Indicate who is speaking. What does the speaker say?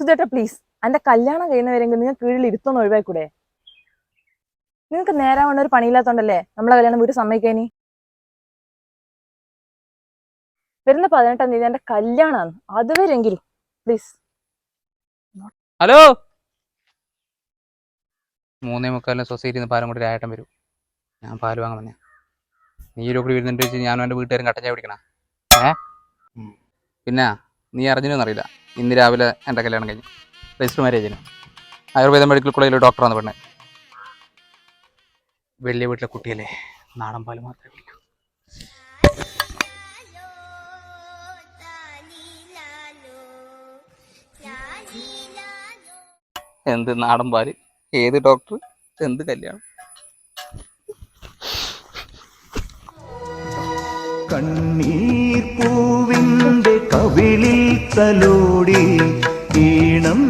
Speaker 1: സുധേട്ട please എന്റെ കല്യാണം കഴിയുന്നവരെങ്കിൽ നിങ്ങൾ കീഴിൽ ഇരുത്തൊന്ന് ഒഴിവാക്കൂടെ? നിങ്ങൾക്ക് നേരെ വേണ്ട ഒരു പണിയില്ലാത്തോണ്ടല്ലേ നമ്മളെ കല്യാണം വീട് സമ്മതിക്കാനി വരുന്ന പതിനെട്ടാം തീയതി എന്റെ കല്യാണമാണ് അതുവരെങ്കിലും പ്ലീസ്
Speaker 2: ഹലോ മൂന്നേ മുക്കാലിന് സൊസൈറ്റിന്ന് പാലം കൂടി രായട്ടം വരും. ഞാൻ പാൽ വാങ്ങാൻ വന്നേ നീ ഒരു കൂടി വരുന്നുണ്ട് വെച്ച് ഞാനും എന്റെ വീട്ടുകാരും കട്ടൻ ചായ കുടിക്കണ? ഏ. പിന്നെ? നീ അറിഞ്ഞില്ലെന്ന് അറിയില്ല ഇന്ന് രാവിലെ എന്റെ കല്യാണം കഴിഞ്ഞു. രജിസ്റ്റർ മാരേജിന് ആയുർവേദ മെഡിക്കൽ കോളേജിലെ ഡോക്ടറാണ് പെണ്ണെ. വലിയ വീട്ടിലെ കുട്ടിയല്ലേ? നാടൻ പാൽ മാത്രമേ കുടിക്കൂ. എന്ത് നാടൻ പാൽ? ഏത് ഡോക്ടർ എന്ത് കല്യാണം?
Speaker 3: കണ്ണീർ പൂവിന്റെ കവിളിൽ തലോടി ഈണം